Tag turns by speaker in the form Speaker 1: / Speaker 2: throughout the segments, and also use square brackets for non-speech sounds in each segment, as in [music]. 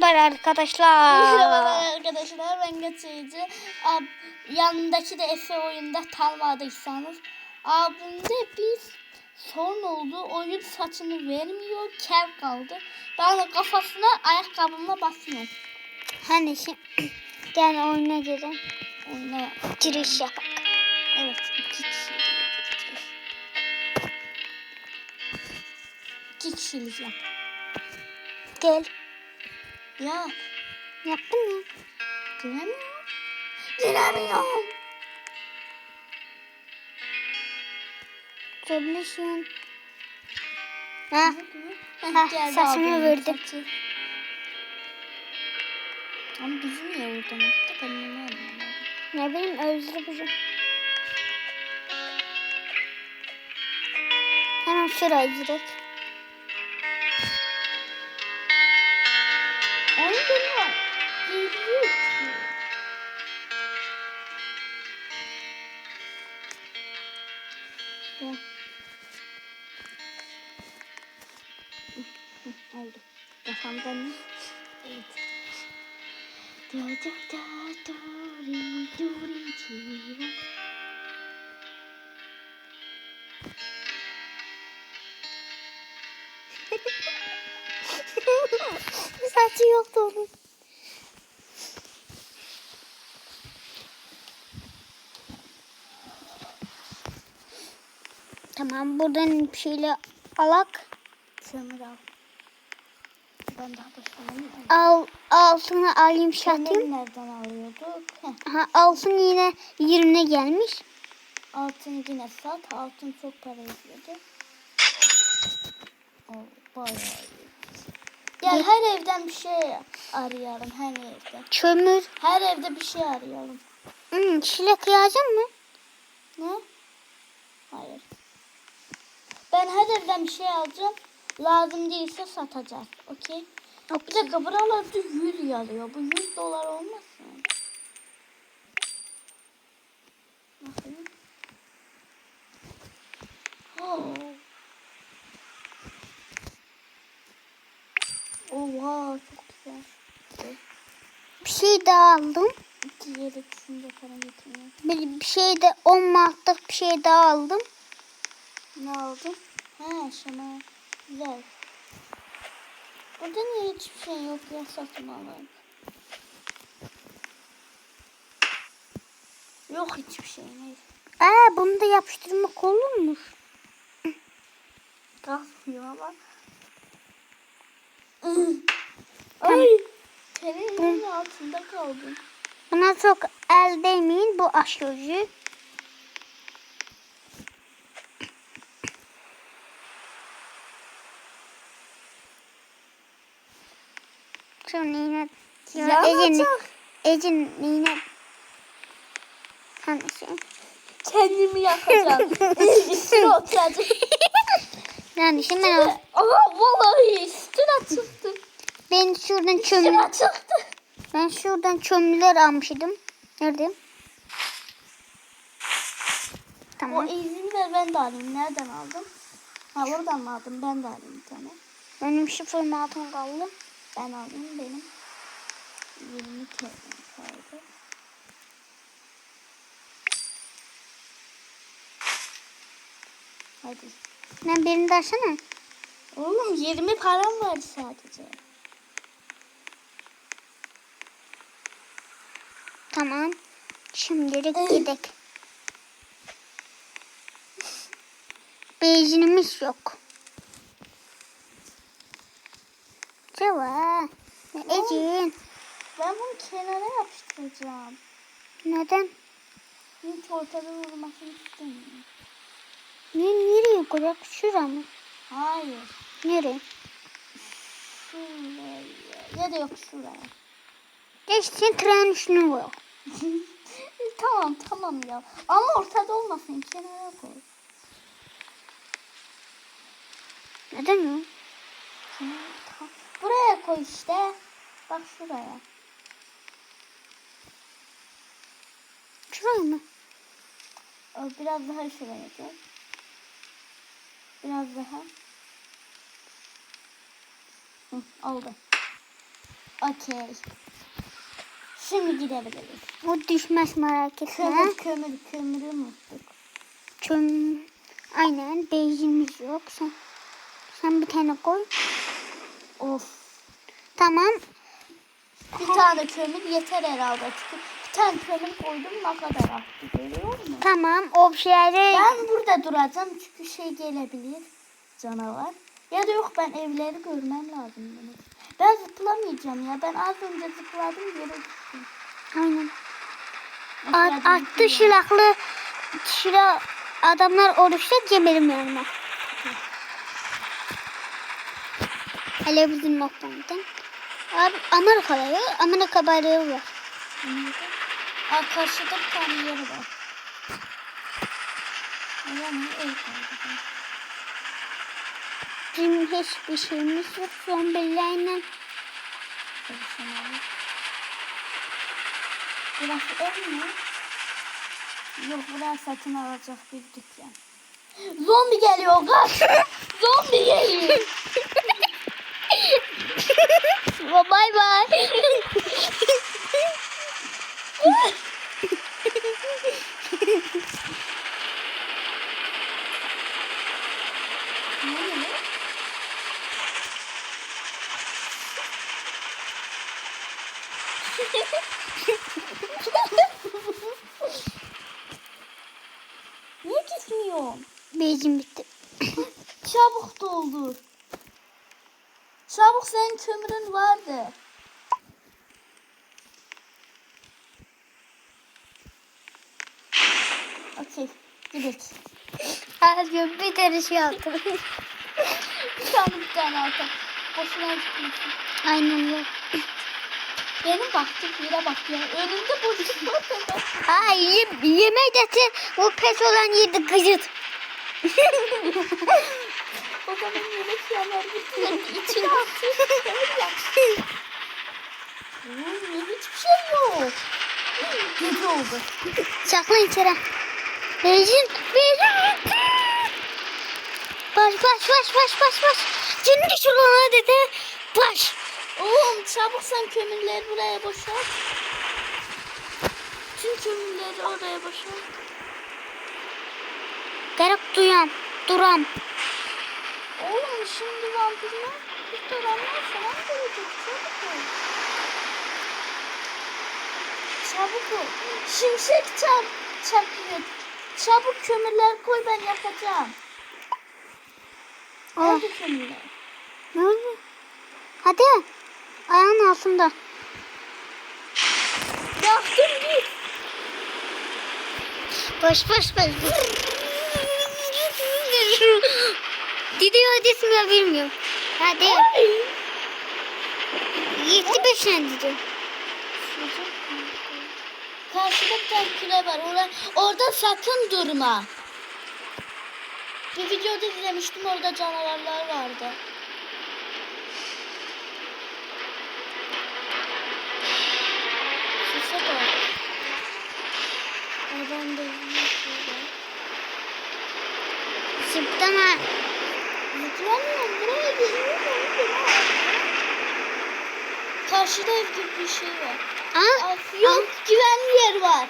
Speaker 1: Merhaba arkadaşlar.
Speaker 2: Merhabalar arkadaşlar ben Geçici. Ab, yanındaki de Efe oyunda tanımadıysanız. Abimde bir sorun oldu. Oyun saçını vermiyor. Kel kaldı. Ben de kafasına ayakkabımla basıyorum.
Speaker 1: Hani şimdi [clears throat] gel oyuna girelim.
Speaker 2: Oyuna
Speaker 1: Giriş yapak.
Speaker 2: evet iki kişi. İki kişilik yap.
Speaker 1: Gel.
Speaker 2: Ya
Speaker 1: Yaptım ya.
Speaker 2: giremiyorum. Giremiyorum.
Speaker 1: Görebilirsin. Ha, Ha, saçımı
Speaker 2: saçı. Ama bizim niye attı? Ben anlamadım.
Speaker 1: ne bileyim özür bizi. Hemen şuraya girek.
Speaker 2: Da da da da ri du ri ci [laughs] ra.
Speaker 1: Saçı yoktu onun. Tamam buradan bir şeyle alak.
Speaker 2: Al. Ben daha başlamayayım.
Speaker 1: Al altını alayım şatayım.
Speaker 2: Nereden alıyorduk? Heh.
Speaker 1: Ha, altın yine yerine gelmiş.
Speaker 2: Altın yine sat. Altın çok para ediyordu. O bayağı iyi. Gel her evden bir şey arayalım. Her evde.
Speaker 1: Kömür.
Speaker 2: Her evde bir şey arayalım.
Speaker 1: Hmm, çilek yiyecek mi?
Speaker 2: Ne? Hayır. Ben her evden bir şey alacağım. Lazım değilse satacağız. Okey? Bir dakika buralarda 100 yazıyor. Bu 100 dolar olmasın? Bakayım. Oh. Oha çok güzel.
Speaker 1: Bir şey daha aldım.
Speaker 2: İki yere düşünce para getirmiyor.
Speaker 1: Bir, bir şey de 10 marklık bir şey daha aldım.
Speaker 2: Ne aldın? He şuna. Güzel. Burada niye hiçbir şey yok ya alalım. Yok hiçbir şey neyse.
Speaker 1: Aa bunu da yapıştırmak olurmuş.
Speaker 2: Kalkmıyor ama. [clears throat] Ay. Senin altında kaldım.
Speaker 1: Buna çok el değmeyin bu aşırı. Sonra yine
Speaker 2: Yanacak.
Speaker 1: Ece'nin Ece'nin yine hani şey.
Speaker 2: Kendimi yakacağım. [laughs] Üstüne oturacağım.
Speaker 1: Yani şimdi ben, o-
Speaker 2: Ama vallahi üstüne çıktı.
Speaker 1: ben şuradan
Speaker 2: Üstüne çıktı.
Speaker 1: ben şuradan çömlüler almıştım. Nerede?
Speaker 2: O
Speaker 1: Tamam.
Speaker 2: izin ver ben de alayım. Nereden aldın? Ha oradan mı aldın? Ben de alayım bir tane.
Speaker 1: Benim şifrem altın kaldı.
Speaker 2: Ben alayım benim. 20 TL kaldı. Hadi.
Speaker 1: Ben birini dersene.
Speaker 2: Oğlum 20 param var sadece.
Speaker 1: Tamam. Şimdilik gidelim. Benzinimiz yok. Ceva. Ecin.
Speaker 2: Ben bunu kenara yapıştıracağım.
Speaker 1: Neden?
Speaker 2: Hiç ortada durmasını istemiyorum.
Speaker 1: Niye, nereye koyacak? Şura mı?
Speaker 2: Hayır.
Speaker 1: Nereye?
Speaker 2: Şuraya. Ya da yok şuraya.
Speaker 1: Geçsin tren üstüne koy. [laughs]
Speaker 2: tamam tamam ya. Ama ortada olmasın. Kenara koy.
Speaker 1: Neden
Speaker 2: tamam. Buraya koy işte. Bak şuraya.
Speaker 1: Şuraya mı?
Speaker 2: Biraz daha şuraya koy. Biraz daha. Hı, oldu. Okey. Şimdi gidebiliriz.
Speaker 1: O düşmez merak etme.
Speaker 2: Kömür kömür kömürü unuttuk.
Speaker 1: Çöm... Aynen benzinimiz yok. Sen, sen bir tane koy.
Speaker 2: Of.
Speaker 1: Tamam.
Speaker 2: Bir tane kömür yeter herhalde. Çünkü tane koydum ne kadar arttı görüyor musun?
Speaker 1: Tamam. O şeyleri...
Speaker 2: Ben burada duracağım çünkü şey gelebilir. Canavar. Ya da yok ben evleri görmem lazım benim. Ben zıplamayacağım ya. Ben az önce zıpladım yere düştüm.
Speaker 1: Aynen. At, attı silahlı silah adamlar olursa geberim yanıma. Hele bizim noktamdan. Abi Amerika'da. Amerika bayrağı var.
Speaker 2: Aa, karşıda bir tane yeri var. Yani ev kaldı.
Speaker 1: Bizim hiçbir şeyimiz yok. Zombilerle.
Speaker 2: Burası ev mi? Yok burası satın alacak bir dükkan. Zombi geliyor kaç. [laughs] Zombi geliyor. [laughs]
Speaker 1: Bye bye. [laughs]
Speaker 2: Niye gitmiyorsun?
Speaker 1: Bezim bitti.
Speaker 2: Çabuk doldur. Çabuk senin kömürün vardı. Okey. Gidelim.
Speaker 1: Gün bir tane şey aldım. [laughs]
Speaker 2: Bir tane bir tane alta. Boşuna gitmesin.
Speaker 1: Aynen yok.
Speaker 2: Benim baktık yere bak ya. Önümde boşluk var.
Speaker 1: Ay ye, yemek de o pes olan yedi gıcıt. [laughs]
Speaker 2: o zaman yemek yanar gittiler. [laughs] İçine atıyor. Hmm, hiçbir şey yok. Gece oldu.
Speaker 1: Saklan içeri. Benzin, benzin bitti. Baş, baş, baş, baş, baş, baş. Şimdi şuralara dedi. Baş.
Speaker 2: Oğlum çabuk sen kömürleri buraya boşalt. Tüm kömürleri oraya boşalt.
Speaker 1: Gerek duyam, duram.
Speaker 2: Oğlum şimdi vampirler restoranlar falan gelecek. Çabuk ol. Çabuk ol. Şimşek çak, çakıyor. Çabuk kömürler koy ben yapacağım.
Speaker 1: Aa, ne oldu? Hadi. Ayağın altında.
Speaker 2: Yaktım git.
Speaker 1: Baş, baş, baş. Gidiyor, gitmiyor bilmiyorum. Hadi. Gitti peşine gidiyor.
Speaker 2: Karşıda bir tane küre var. Orada, orada sakın durma. Bir videoda izlemiştim orada canavarlar vardı. Sese bak. Oradan da izliyorum.
Speaker 1: Zıplama.
Speaker 2: Zıplamıyorum. Buraya geliyorum. Karşıda ev gibi bir şey var.
Speaker 1: Aa,
Speaker 2: Aa, Yok güvenli yer var.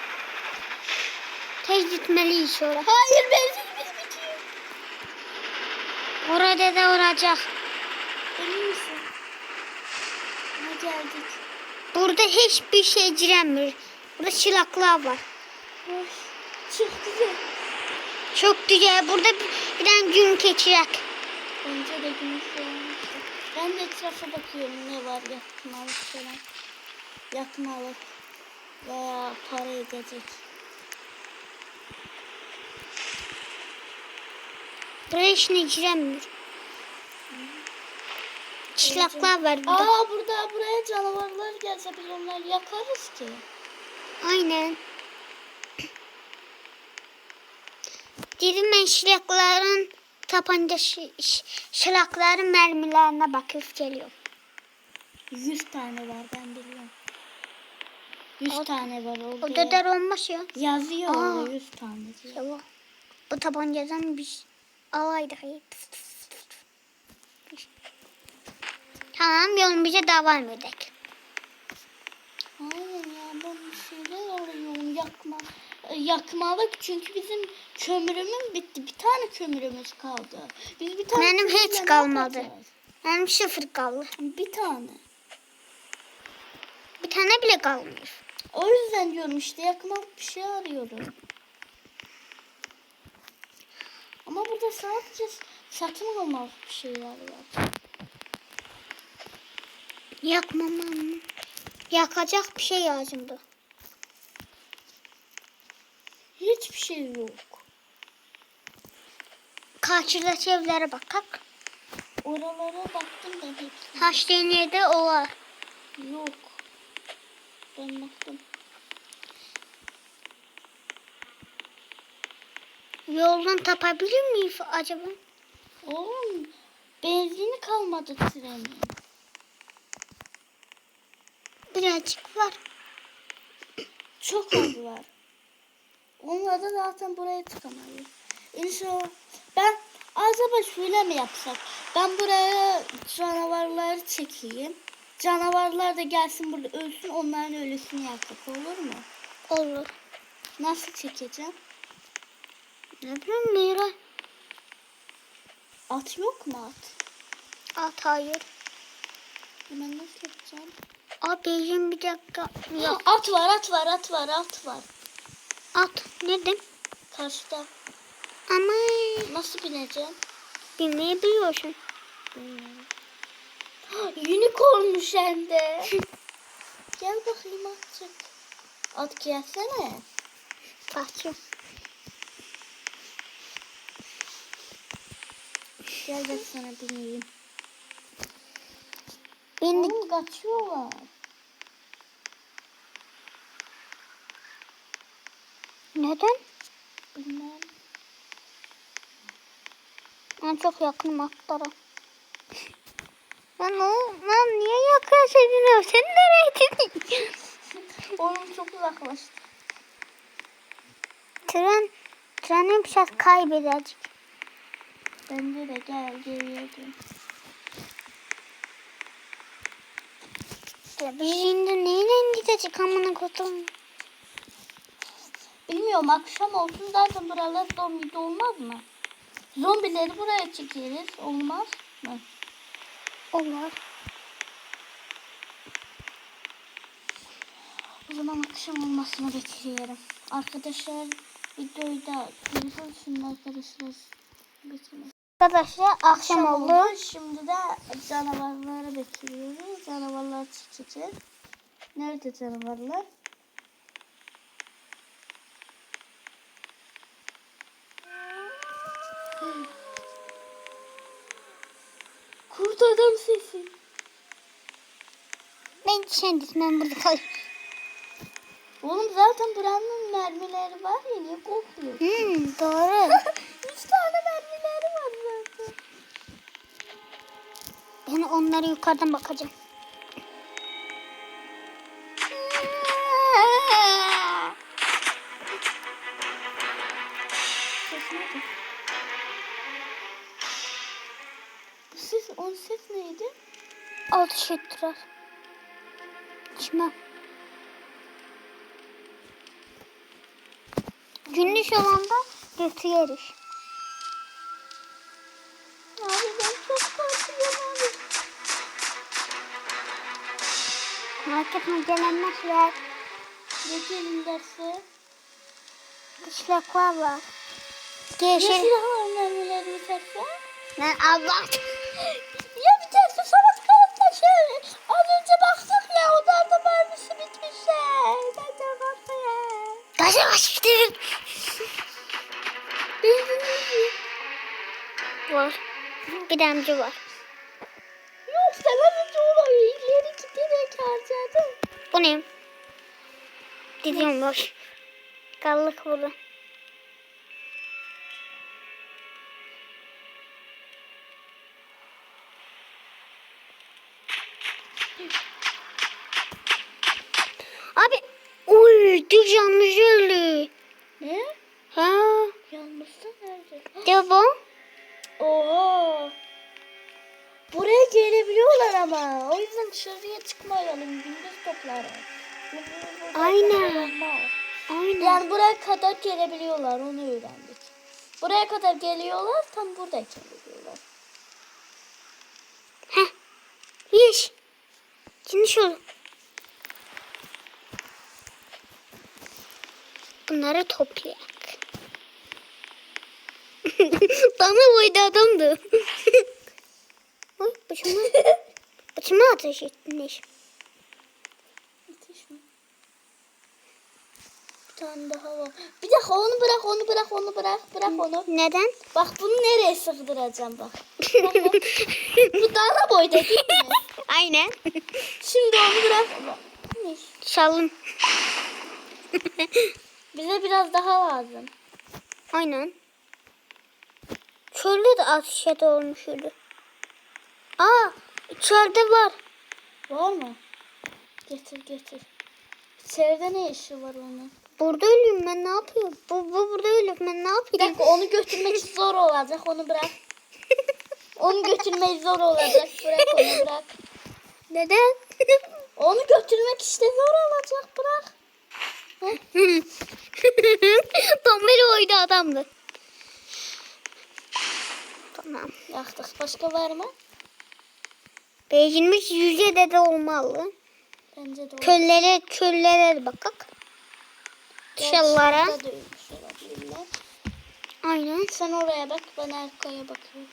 Speaker 1: tez gitmeliyiz oraya.
Speaker 2: Hayır bitiyor.
Speaker 1: Orada da olacak.
Speaker 2: Emin misin? Ne geldik?
Speaker 1: Burada hiçbir şey giremiyor. Burada çılaklar var.
Speaker 2: Oy, çok güzel.
Speaker 1: Çok güzel. Burada bir, bir tane gün geçecek.
Speaker 2: Bence de olmuştu. Ben de etrafa bakıyorum ne var yakmalık falan. Yakmalık veya para edecek.
Speaker 1: Buraya işine giremiyor. Çılaklar var burada.
Speaker 2: Aa burada buraya canavarlar gelse biz onları yakarız ki.
Speaker 1: Aynen. Dedim ben şılakların tapanca şi- şi- şılakların mermilerine bakıp geliyorum.
Speaker 2: 100 tane var ben biliyorum. 100 tane var orada.
Speaker 1: O kadar olmaz ya.
Speaker 2: Yazıyor
Speaker 1: Aa.
Speaker 2: orada 100 tane diye.
Speaker 1: Ya bu- tabancadan biz alaydık. Tamam yolun bize devam edelim.
Speaker 2: Aynen ya ben bir şeyler arıyorum yakma. Yakmalık çünkü bizim kömürümüz bitti. Bir tane kömürümüz kaldı. Biz bir tane
Speaker 1: Benim hiç kalmadı. Benim sıfır kaldı.
Speaker 2: Bir tane.
Speaker 1: Bir tane bile kalmıyor.
Speaker 2: O yüzden diyorum işte yakmalık bir şey arıyorum. Ama burada sadece satın almalık bir şeyler var.
Speaker 1: Yakmamam. Yakacak bir şey lazımdı.
Speaker 2: Hiçbir şey yok.
Speaker 1: Karşıdaki evlere bakak.
Speaker 2: Oralara baktım hepsine.
Speaker 1: Haşlayan yerde o var.
Speaker 2: Yok. Ben baktım.
Speaker 1: Yoldan tapabilir miyiz acaba?
Speaker 2: Oğlum benzini kalmadı trenin.
Speaker 1: Birazcık var.
Speaker 2: Çok az var. Onlar da zaten buraya çıkamayız. İnşallah ben acaba şöyle mi yapsak? Ben buraya canavarları çekeyim. Canavarlar da gelsin burada ölsün onların ölüsünü yapsak olur mu?
Speaker 1: Olur.
Speaker 2: Nasıl çekeceğim?
Speaker 1: Ne bileyim Mira.
Speaker 2: At yok mu at?
Speaker 1: At hayır.
Speaker 2: Hemen nasıl yapacağım?
Speaker 1: Abi benim bir dakika. Yok.
Speaker 2: At var at var at var at var.
Speaker 1: At. Nedim?
Speaker 2: Karşıda.
Speaker 1: Ama
Speaker 2: Nasıl bineceğim?
Speaker 1: bilmeyi biliyorsun.
Speaker 2: Bilmiyorum. Unicornmuş hem de. [laughs] Gel bakayım atacak. At gelsene.
Speaker 1: Bahçe.
Speaker 2: Gel ben sana bineyim.
Speaker 1: Bindik.
Speaker 2: Oğlum kaçıyorlar.
Speaker 1: Neden?
Speaker 2: Bilmem.
Speaker 1: Ben çok yakınım atlara. Lan o, lan niye yaklaşıyorsun? Sen nereye gittin? [laughs]
Speaker 2: Oğlum çok uzaklaştı.
Speaker 1: Tren, trenin biraz kaybedecek.
Speaker 2: Bence de gel geriye dön.
Speaker 1: Ya biz şimdi neyle gidecek amına kodum?
Speaker 2: Bilmiyorum akşam olsun zaten buralar zombi olmaz mı? Zombileri buraya çekeriz. Olmaz mı?
Speaker 1: Olur.
Speaker 2: O zaman akşam olmasını bekliyorum. Arkadaşlar videoyu da görüyorsunuz şimdi arkadaşlar. Bitirmek.
Speaker 1: Arkadaşlar akşam oldu.
Speaker 2: Şimdi de canavarları bekliyoruz. Canavarlar çıkacak. Nerede canavarlar? [gasps] Kurt adam sesi.
Speaker 1: Ben ben burada kalayım.
Speaker 2: Oğlum zaten buranın mermileri var ya niye korkuyorsun?
Speaker 1: Hmm, doğru. Onlara yukarıdan bakacağım.
Speaker 2: Neydi? Bu ses, neydi?
Speaker 1: Altı ettiler. Çimen. Gündüz olanda götürüyoruz.
Speaker 2: Abi
Speaker 1: Marketin gelenler var.
Speaker 2: Geçelim derse.
Speaker 1: Dışlaklar var.
Speaker 2: Ya
Speaker 1: Yeşil.
Speaker 2: silahlar mermileri biterse?
Speaker 1: Lan Allah.
Speaker 2: Ya biterse Samet Karatbaşı. Az önce baktık ya odanın da mermisi bitmiş ya. Ben de.
Speaker 1: Gaza başladım.
Speaker 2: Benzinimiz
Speaker 1: Var. Bir de amca var. Bu ne? Diziyorum boş. Kallık burada. Abi. Uy, düz yanlış öldü.
Speaker 2: Ne?
Speaker 1: Ha,
Speaker 2: Yanmışsın nerede?
Speaker 1: de bu.
Speaker 2: Oha. Buraya gelebiliyorlar ama. O yüzden dışarıya çıkmayalım. Gündüz toplarız.
Speaker 1: Aynen. Aynen.
Speaker 2: Yani buraya kadar gelebiliyorlar onu öğrendik. Buraya kadar geliyorlar tam buradayken geliyorlar.
Speaker 1: Heh. Yeş. Şimdi şöyle. Bunları toplayak. [laughs] Bana boyda adamdı. [laughs] Oy başıma. [laughs] başıma ateş etmiş.
Speaker 2: Ateş mi? Bir tane daha var. Bir dakika onu bırak onu bırak onu bırak bırak onu.
Speaker 1: Neden?
Speaker 2: Bak bunu nereye sığdıracağım bak. Bak, [laughs] bak. Bu daha boyda değil mi? [laughs]
Speaker 1: Aynen.
Speaker 2: Şimdi onu bırak.
Speaker 1: Şalım.
Speaker 2: Bize biraz daha lazım.
Speaker 1: Aynen. Şöyle de ateşe olmuş şöyle. Aa içeride var.
Speaker 2: Var mı? Getir getir. İçeride ne işi var onun?
Speaker 1: Burada ölüyorum ben ne yapıyorum? Bu, bu burada ölüyorum ben ne
Speaker 2: Bir
Speaker 1: yapayım?
Speaker 2: dakika onu götürmek zor olacak onu bırak. [laughs] Onu götürmek zor olacak. Bırak onu bırak.
Speaker 1: Neden? [laughs]
Speaker 2: Onu götürmek işte zor olacak bırak. [laughs]
Speaker 1: Tombeli oydu adamdı. Tamam.
Speaker 2: Yaktık. Başka var mı?
Speaker 1: Beğenilmiş yüce de olmalı.
Speaker 2: Bence de.
Speaker 1: Köllere köllere bakak.
Speaker 2: Da ölmüş olabilirler.
Speaker 1: Aynen.
Speaker 2: Sen oraya bak ben arkaya bakıyorum.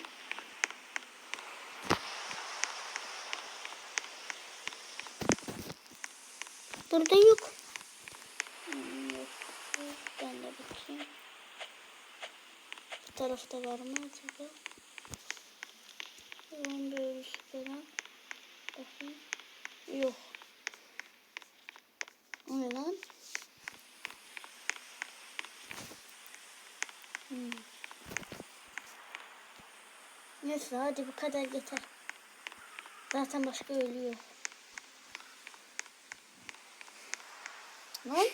Speaker 1: Burada yok.
Speaker 2: Hmm, yok. Ben de bakayım. Bu tarafta var mı acaba? Ben böyle şüphelen. Bakayım. Yok. O ne lan? Hmm. Neyse hadi bu kadar yeter. Zaten başka ölüyor. Lan?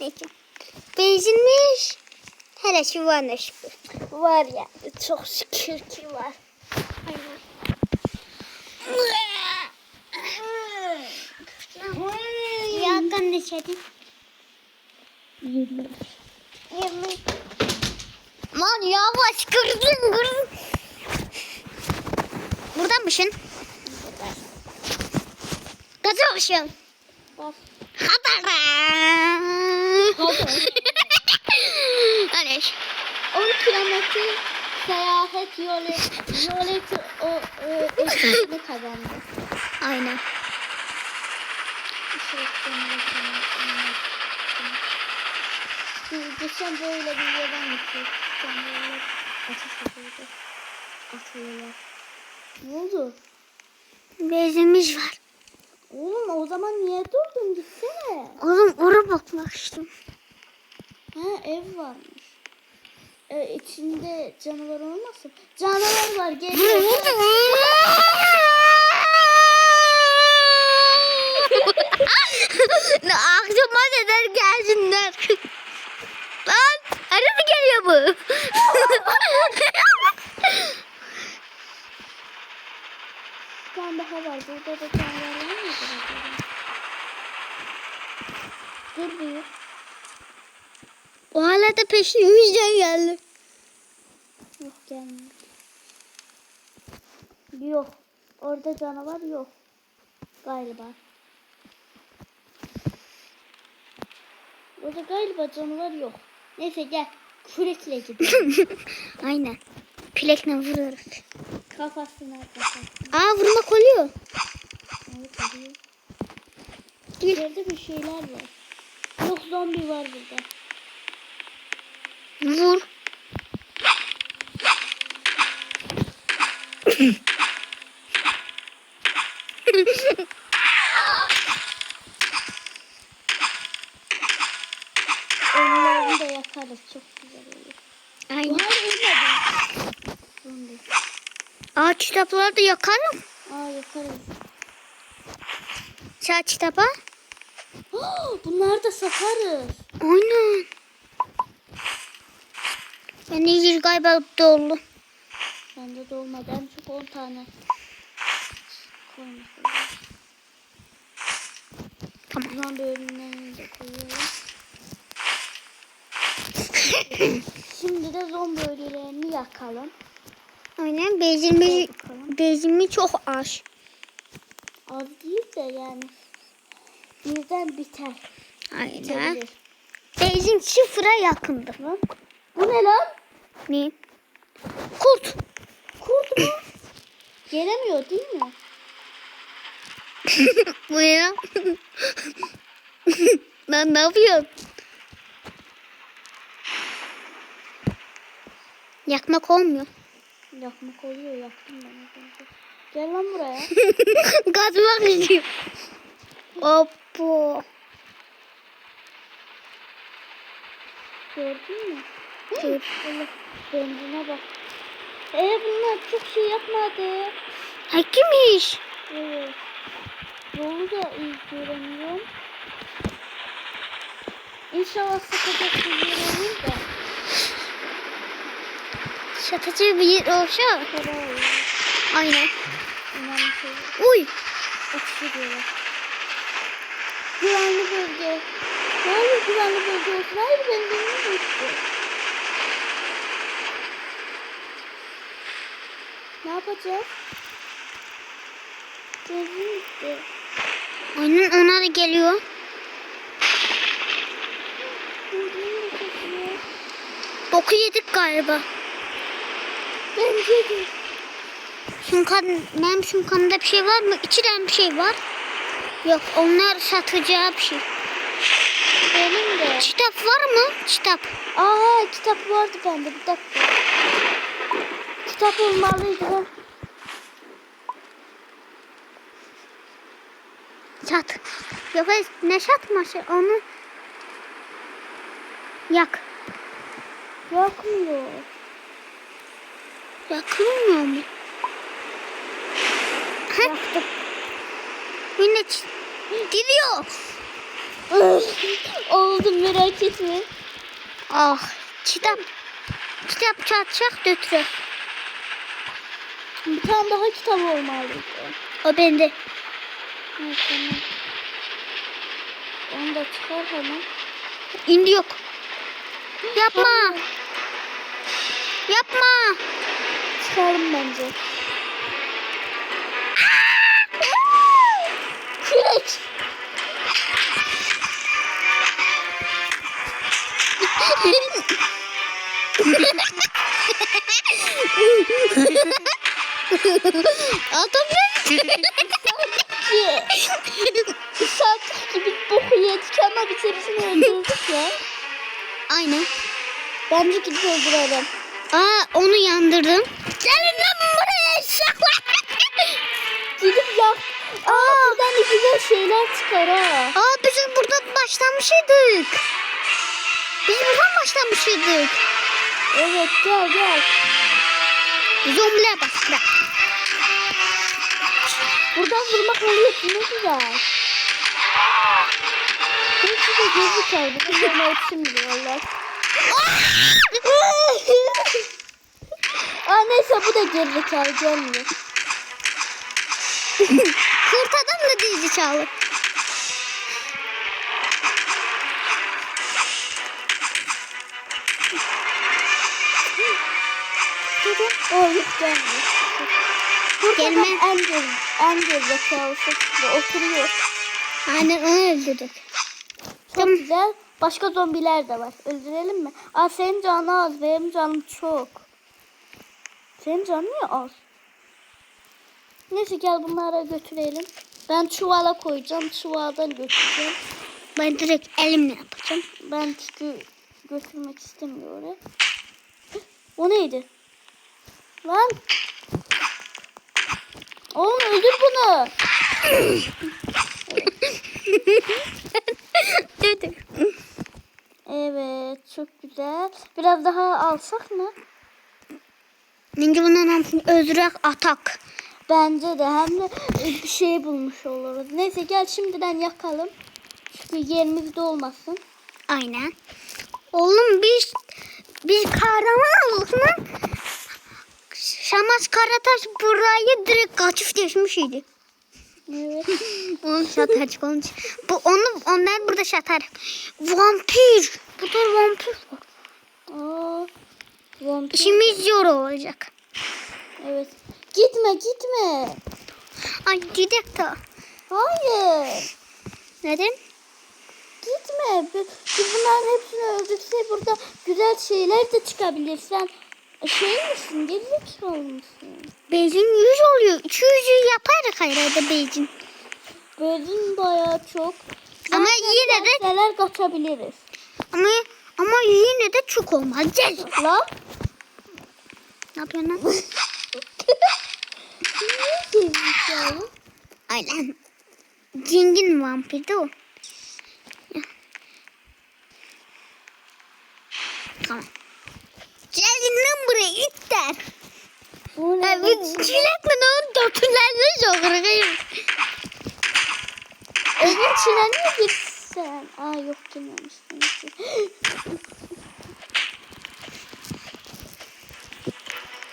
Speaker 1: Neyse. Beğenilmiş. Hele şu varmış.
Speaker 2: Var ya çok şükür ki var.
Speaker 1: Yakan ne çedin? Lan yavaş kırdın kırdın. Buradan mısın? Gaza. Habara.
Speaker 2: Haber.
Speaker 1: Öyle.
Speaker 2: 10 kilometre seyahat yolu yolu o e, ödülünü kazandı.
Speaker 1: Aynen.
Speaker 2: Geçen böyle bir yerden gittik. Ateş ediyordu. Atıyorlar. Ne oldu?
Speaker 1: Bezimiz var.
Speaker 2: Oğlum o zaman niye durdun gitsene.
Speaker 1: Oğlum oraya bakmıştım.
Speaker 2: Ha ev varmış. E, içinde canavar olmasın? Canavar var geliyor. [laughs]
Speaker 1: Ne aklıma neden gelsinler. Neresi geliyor bu?
Speaker 2: Bir tane daha var. Burada da canavar var mı? Dur bir.
Speaker 1: o hala da peşimizden geldi.
Speaker 2: Yok gelmiyor. Yok. Orada canavar yok. Galiba. Orada galiba canavar yok. Neyse gel. Kürekle [laughs] gidelim.
Speaker 1: Aynen. Pilekle vuruyoruz.
Speaker 2: Kafasına kafasına.
Speaker 1: Aa vurmak oluyor.
Speaker 2: Evet oluyor. İçeride bir şeyler var. Yok zombi var burada.
Speaker 1: Vur. [laughs]
Speaker 2: Onları da yakarız. Çok güzel olur.
Speaker 1: Aynen. Aa kitapları da yakarım.
Speaker 2: Aa yakarız.
Speaker 1: Çağ kitaba.
Speaker 2: Bunlar da satarız.
Speaker 1: Aynen. Ben iyice galiba doldu.
Speaker 2: Bende de olmadı. En çok 10 tane. lazım.
Speaker 1: Tamam.
Speaker 2: Zombi ölümlerini de koyuyorum. Şimdi de zombi ölülerini yakalım.
Speaker 1: Aynen
Speaker 2: bakalım.
Speaker 1: bezirmi çok az.
Speaker 2: Az değil de yani birden biter.
Speaker 1: Aynen.
Speaker 2: Bitebilir.
Speaker 1: Bezin sıfıra yakındır.
Speaker 2: Lan. Bu ne lan?
Speaker 1: Ne? Kurt.
Speaker 2: Kurt mu? Gelemiyor değil mi? [laughs]
Speaker 1: Bu ya. Lan [laughs] ne yapıyorsun? Yakmak olmuyor.
Speaker 2: Yakmak oluyor yaktım ben önce. Gel lan buraya. [laughs]
Speaker 1: Kazmak istiyor. Hoppo.
Speaker 2: Gördün mü?
Speaker 1: Dur.
Speaker 2: Benzine bak. Ee bunlar çok şey yapmadı.
Speaker 1: Ha kimmiş?
Speaker 2: Evet. Yolu da iyi göremiyorum. İnşallah sıkacak bir yer olur da.
Speaker 1: Şatıcı bir yer olsa.
Speaker 2: Olur.
Speaker 1: Aynen. Uy.
Speaker 2: Atışı diyorlar. Güvenli bölge. Hayır güvenli bölge olsun. Hayır ben benim de Ne yapacağız? Gözüm gitti.
Speaker 1: Aynen ona da geliyor. Boku yedik galiba.
Speaker 2: Bence de.
Speaker 1: Şunkan, benim şunkanımda bir şey var mı? İçiren bir şey var. Yok onlar satacağı bir şey.
Speaker 2: Benim de.
Speaker 1: Kitap var mı? Kitap.
Speaker 2: Aa kitap vardı bende bir dakika. Kitap olmalıydı.
Speaker 1: Sat. Yok ne satması onu yak.
Speaker 2: Yakmıyor.
Speaker 1: Yakılmıyor mu?
Speaker 2: Yaktım.
Speaker 1: Yine ç- gidiyor.
Speaker 2: Oldu merak etme.
Speaker 1: Ah kitap. Kitap çatacak götürür.
Speaker 2: Bir tane daha kitap olmalıydı.
Speaker 1: O bende.
Speaker 2: Evet, tamam. Onu da çıkar hemen.
Speaker 1: İndi yok. Yapma. Yapma.
Speaker 2: Çıkarım bence. Kürek. Ki. Bir saat gibi boku yedik ama bitirisini öldürdük ya.
Speaker 1: Aynen.
Speaker 2: Bence gidip öldürelim.
Speaker 1: Aa onu yandırdım. Gelin lan buraya eşekler.
Speaker 2: Gidip yak. Aa buradan da güzel şeyler çıkar ha.
Speaker 1: Aa biz burada başlamışydık. Biz buradan başlamışydık.
Speaker 2: Evet gel gel.
Speaker 1: Zombiler bastı.
Speaker 2: Buradan vurmak oluyor ki ne güzel. Hepsi de gezi kaldı. Bunların hepsi biliyorlar. Aa neyse bu da gerizekalı gelmiyor. [laughs]
Speaker 1: Kurt adam da dizi çaldı.
Speaker 2: O yok gelmiyor. Burada
Speaker 1: Gelme.
Speaker 2: en geri, en gerizekalısı ve oturuyor.
Speaker 1: Aynen onu öldürdük.
Speaker 2: Çok güzel. Başka zombiler de var. Öldürelim mi? Aa senin canın az. Benim canım çok. Senin canın niye az? Neyse gel bunları götürelim. Ben çuvala koyacağım. Çuvaldan götüreceğim.
Speaker 1: Ben direkt elimle yapacağım.
Speaker 2: Ben çünkü götürmek istemiyorum. O neydi? Lan. Oğlum öldür bunu. [laughs]
Speaker 1: Dedim.
Speaker 2: Evet çok güzel. Biraz daha alsak mı?
Speaker 1: Ninja bundan hamsini öldürerek atak.
Speaker 2: Bence de hem de e, bir şey bulmuş oluruz. Neyse gel şimdiden yakalım. Çünkü yerimizde olmasın.
Speaker 1: Aynen. Oğlum biz biz kahraman olduk lan. Şamas Karataş burayı direkt kaçıp geçmiş idi.
Speaker 2: Evet.
Speaker 1: Oğlum şatarcık olmuş. Bu onu onlar burada şatar. Vampir. Bu da vampir. var.
Speaker 2: Aa, vampir.
Speaker 1: İşimiz zor olacak.
Speaker 2: Evet. Gitme gitme.
Speaker 1: Ay gidek de.
Speaker 2: Hayır.
Speaker 1: Neden?
Speaker 2: Gitme. Biz bunların hepsini öldürse burada güzel şeyler de çıkabilir. Sen şey misin? Gerizekalı mısın?
Speaker 1: Benzin 100 oluyor. 200'ü yaparız herhalde benzin.
Speaker 2: Bölün bayağı çok.
Speaker 1: Ama
Speaker 2: Zaten
Speaker 1: yine de-
Speaker 2: Neler kaçabiliriz.
Speaker 1: Ama ama yine de çok olmaz. Gel.
Speaker 2: Lan.
Speaker 1: Ne yapıyorsun lan? [laughs]
Speaker 2: Niye gerizekalı?
Speaker 1: Cingin vampirdi o. Tamam. İptal.
Speaker 2: Bu ne?
Speaker 1: Çilekle ne oldu? Dörtülerle sokuyor.
Speaker 2: Evin içine niye gitsen? Aa yok girmemişsin.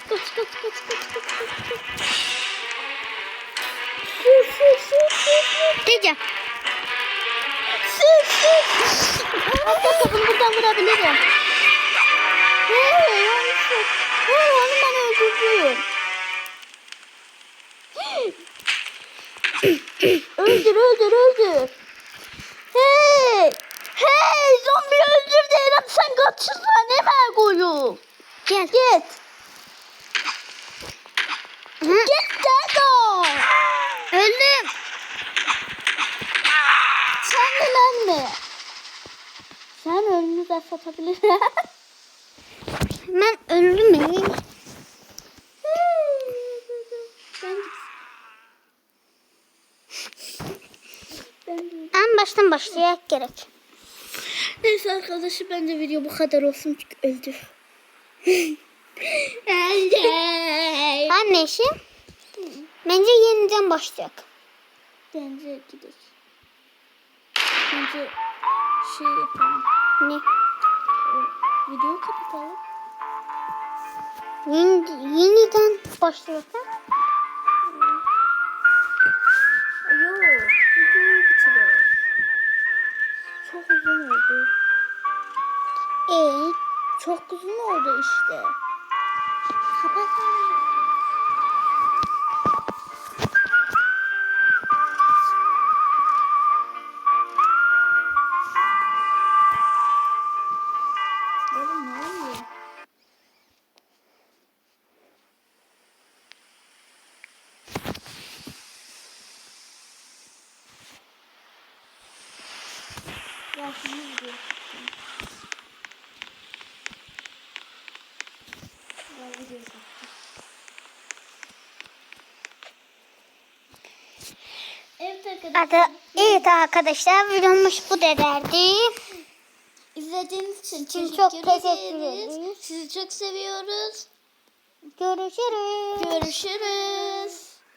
Speaker 2: kaç kaç kaç kaç kaç kaç kaç. Sür sür sür sür.
Speaker 1: Diyeceğim.
Speaker 2: Sür sür. Dakika bunu buradan vurabilirim. Hey onu sür. Hey onu ben öldürdüm. öldür öldür öldür. Hey! Hey! Zombi öldürdü Eren sen kaçırsan hemen koyu.
Speaker 1: Gel.
Speaker 2: Git. Git Dedo.
Speaker 1: öldüm.
Speaker 2: Sen dilenme. Sen önünü de satabilirsin. [laughs]
Speaker 1: Ben öldüm mü? En baştan başlayak gerek.
Speaker 2: Neyse arkadaşlar bence video bu kadar olsun çünkü [laughs] öldü.
Speaker 1: Her neyse. Bence yeniden başlayak.
Speaker 2: Bence gidelim. Bence şey yapalım.
Speaker 1: Ne?
Speaker 2: Videoyu kapatalım.
Speaker 1: Yeni, yeniden başlayak. ha?
Speaker 2: Yok, videoyu. Çok uzun oldu.
Speaker 1: Ee,
Speaker 2: Çok uzun oldu işte. Kapatalım.
Speaker 1: Adı, evet arkadaşlar videomuz bu kadardı.
Speaker 2: İzlediğiniz için
Speaker 1: Siz çok teşekkür ederiz.
Speaker 2: Sizi çok seviyoruz.
Speaker 1: Görüşürüz.
Speaker 2: Görüşürüz.